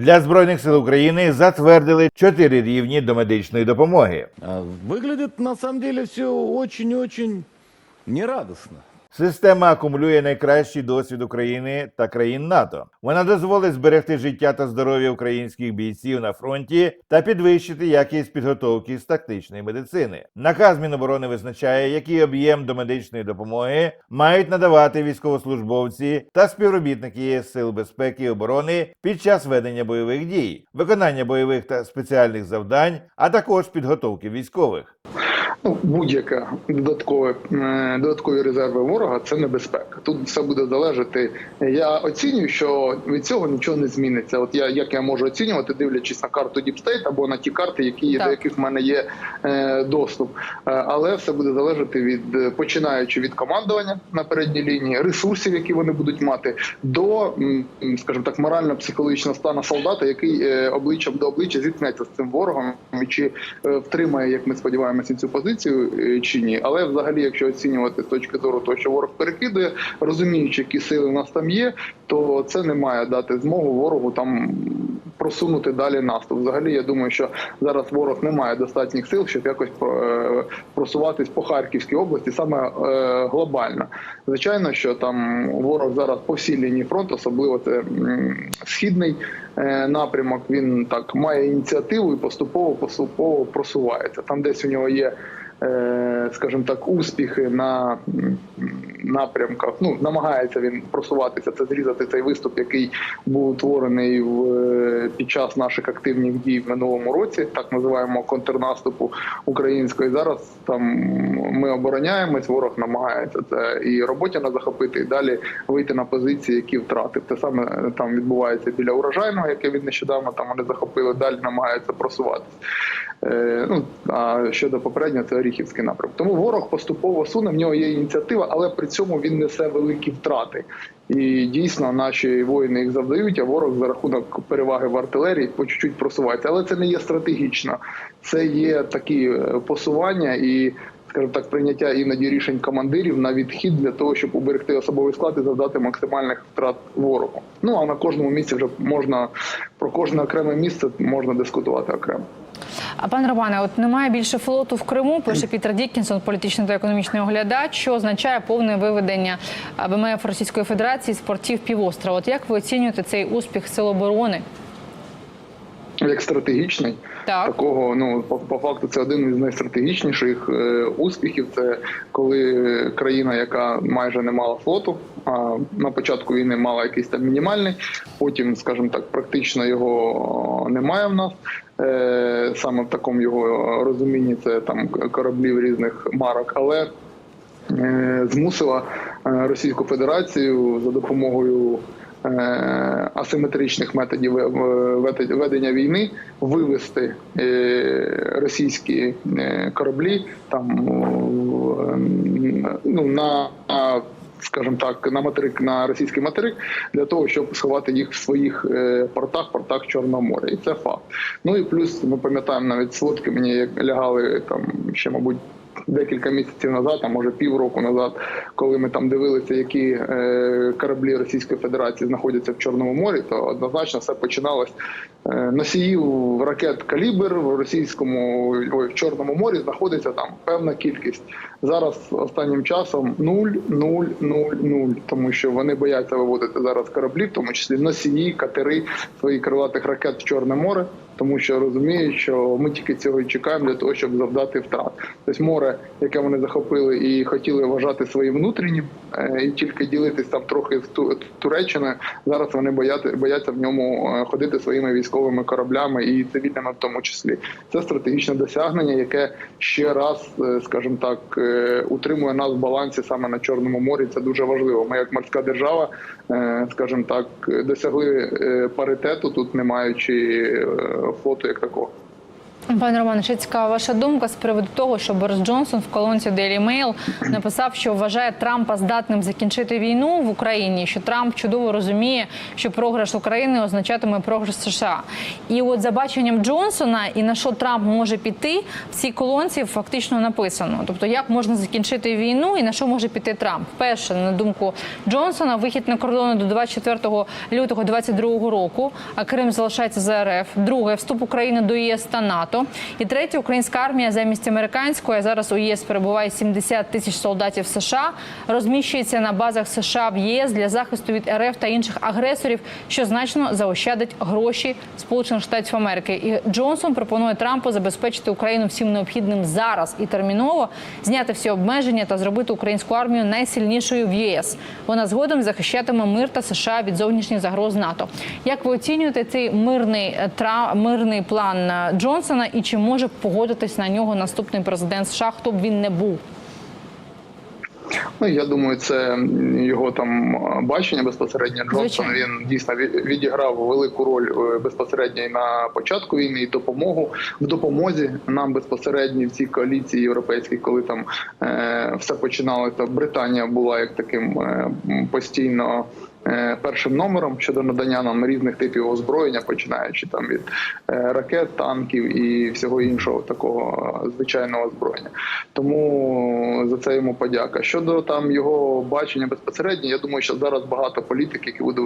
Для збройних сил України затвердили чотири рівні до медичної допомоги. Виглядить на самом деле все очень-очень нерадостно. Система акумулює найкращий досвід України та країн НАТО. Вона дозволить зберегти життя та здоров'я українських бійців на фронті та підвищити якість підготовки з тактичної медицини. Наказ Міноборони визначає, який об'єм до медичної допомоги мають надавати військовослужбовці та співробітники сил безпеки і оборони під час ведення бойових дій, виконання бойових та спеціальних завдань, а також підготовки військових. Ну, будь-яке додаткове додаткові резерви ворога це небезпека. Тут все буде залежати. Я оцінюю, що від цього нічого не зміниться. От я як я можу оцінювати, дивлячись на карту State або на ті карти, які Так. до яких в мене є е, доступ. Е, але все буде залежати від починаючи від командування на передній лінії, ресурсів, які вони будуть мати, до скажімо так, морально-психологічного стану солдата, який е, обличчям до обличчя зіткнеться з цим ворогом, і чи втримає, як ми сподіваємося, цю позицію е, чи ні. Але взагалі, якщо оцінювати з точки зору того, що ворог перекидує, розуміючи, які сили у нас там є, то це не має дати змогу ворогу там просунути далі наступ. Взагалі, я думаю, що зараз ворог не має достатніх сил, щоб якось е, просуватись по Харківській області саме е, глобально. Звичайно, що там ворог зараз по всій лінії фронту, особливо це східний напрямок. Він так має ініціативу і поступово поступово просувається. Там десь у нього є. Е, Скажімо так, успіхи на напрямках. Ну намагається він просуватися. Це зрізати цей виступ, який був утворений в е, під час наших активних дій в минулому році, так називаємо контрнаступу української. Зараз там ми обороняємось, ворог намагається це і роботяна захопити, і далі вийти на позиції, які втратив. Те саме е, там відбувається біля урожайного, яке він нещодавно там вони захопили. Далі намагаються просуватись. Е, ну а щодо попереднього, це Оріхівський напрямок. Тому ворог поступово суне. В нього є ініціатива, але при цьому він несе великі втрати. І дійсно наші воїни їх завдають, а ворог за рахунок переваги в артилерії по чуть-чуть просувається. Але це не є стратегічно. Це є такі е, посування і. Скажімо так, прийняття іноді рішень командирів на відхід для того, щоб уберегти особовий склад і завдати максимальних втрат ворогу. Ну а на кожному місці вже можна про кожне окреме місце можна дискутувати окремо. А пане Романе, от немає більше флоту в Криму. Пише Пітер Дікінсон, політичний та економічний оглядач, що означає повне виведення ВМФ Російської Федерації з портів півострова. От як ви оцінюєте цей успіх сил оборони? Як стратегічний, Так. такого ну по, по факту це один із найстратегічніших е, успіхів. Це коли країна, яка майже не мала флоту, а на початку війни мала якийсь там мінімальний, потім, скажімо так, практично його немає в нас. Е, саме в такому його розумінні це там кораблів різних марок, але е, змусила е, Російську Федерацію за допомогою асиметричних методів е, ведення війни вивести е, російські е, кораблі там е, ну, на а, скажімо так, на материк на російський материк для того, щоб сховати їх в своїх е, портах, портах Чорного моря, і це факт. Ну і плюс ми пам'ятаємо навіть сводки мені як лягали там ще, мабуть. Декілька місяців назад, а може півроку назад, коли ми там дивилися, які е, кораблі Російської Федерації знаходяться в Чорному морі, то однозначно все починалось е, носіїв ракет Калібр в російському ой, в Чорному морі знаходиться там певна кількість. Зараз останнім часом нуль, нуль, нуль, нуль, тому що вони бояться виводити зараз кораблі, в тому числі носії, катери своїх крилатих ракет в Чорне море, тому що розуміють, що ми тільки цього і чекаємо для того, щоб завдати втрат. Тобто море, яке вони захопили і хотіли вважати своїм внутрішнім, е, і тільки ділитись там трохи з Ту- Туреччиною. Зараз вони бояти, бояться в ньому е, ходити своїми військовими кораблями і цивільними в тому числі. Це стратегічне досягнення, яке ще раз, е, скажімо так, утримує нас в балансі саме на Чорному морі. Це дуже важливо. Ми, як морська держава, скажімо так, досягли паритету тут, не маючи флоту як такого. Пане Романе, ще цікава ваша думка з приводу того, що Борис Джонсон в колонці Daily Mail написав, що вважає Трампа здатним закінчити війну в Україні. Що Трамп чудово розуміє, що програш України означатиме програш США. І от за баченням Джонсона і на що Трамп може піти, в цій колонці фактично написано. Тобто, як можна закінчити війну і на що може піти Трамп. Перше, на думку Джонсона, вихід на кордони до 24 лютого 2022 року, а Крим залишається за РФ. Друге, вступ України до ЄС та НАТО. І третє, українська армія замість американської, зараз у ЄС перебуває 70 тисяч солдатів США, розміщується на базах США в ЄС для захисту від РФ та інших агресорів, що значно заощадить гроші Сполучених Штатів Америки. І Джонсон пропонує Трампу забезпечити Україну всім необхідним зараз і терміново зняти всі обмеження та зробити українську армію найсильнішою в ЄС. Вона згодом захищатиме мир та США від зовнішніх загроз НАТО. Як ви оцінюєте цей мирний е, мирний план е, Джонсона і чи може погодитись на нього наступний президент США, хто б він не був? Ну я думаю, це його там бачення безпосередньо. Джонсон він дійсно відіграв велику роль е, безпосередньо і на початку війни і допомогу в допомозі нам безпосередньо в цій коаліції європейській, коли там е, все починалося. Британія була як таким е, постійно. Е, Першим номером щодо надання нам різних типів озброєння, починаючи там від е, ракет, танків і всього іншого такого е, звичайного озброєння. Тому за це йому подяка. Щодо там його бачення безпосередньо, я думаю, що зараз багато політиків, які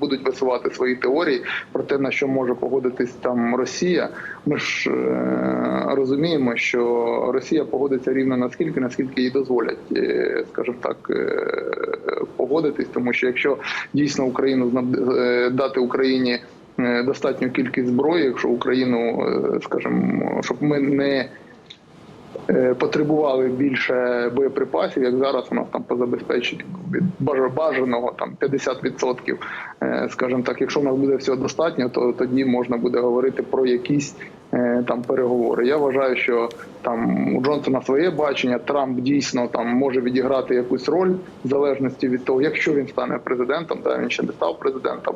будуть висувати свої теорії про те, на що може погодитись там Росія. Ми ж розуміємо, що Росія погодиться рівно наскільки, наскільки їй дозволять, скажімо так, погодитись, тому що якщо дійсно Україну е, дати Україні. е, Достатню кількість зброї, якщо Україну, е, скажімо, щоб ми не потребували більше боєприпасів, як зараз у нас там по від бажаного там 50%, е, скажімо так, якщо в нас буде всього достатньо, то тоді можна буде говорити про якісь там переговори. Я вважаю, що там у Джонсона своє бачення. Трамп дійсно там може відіграти якусь роль в залежності від того, якщо він стане президентом, та він ще не став президентом.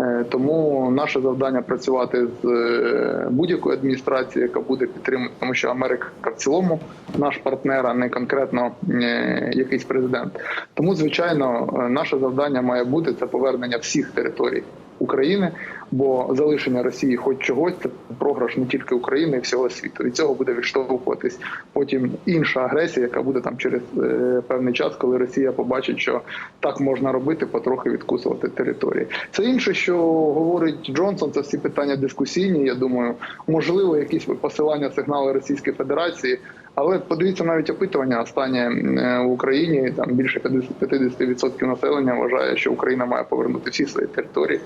Е, Тому наше завдання працювати з е, будь-якою адміністрацією, яка буде підтримувати, тому що Америка в цілому наш партнер, а не конкретно е, якийсь президент. Тому, звичайно, е, наше завдання має бути це повернення всіх територій. України, бо залишення Росії, хоч чогось, це програш не тільки України, і всього світу. Від цього буде відштовхуватись потім інша агресія, яка буде там через е, певний час, коли Росія побачить, що так можна робити, потрохи відкусувати території. Це інше, що говорить Джонсон. Це всі питання дискусійні. Я думаю, можливо, якісь посилання сигнали Російської Федерації. Але подивіться навіть опитування останнє е, в Україні. Там більше 50 50% населення вважає, що Україна має повернути всі свої території,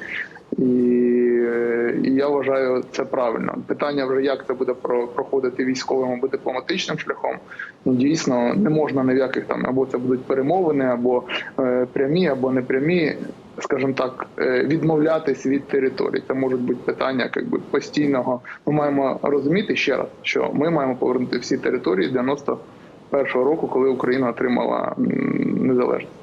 і, е, і я вважаю це правильно. Питання вже як це буде про- проходити військовим або дипломатичним шляхом. Ну дійсно не можна ні в яких там або це будуть перемовини, або е, прямі, або непрямі. Скажімо так, е, відмовлятись від територій. Це можуть бути питання якби постійного. Ми маємо розуміти ще раз, що ми маємо повернути всі території 91-го року, коли Україна отримала незалежність.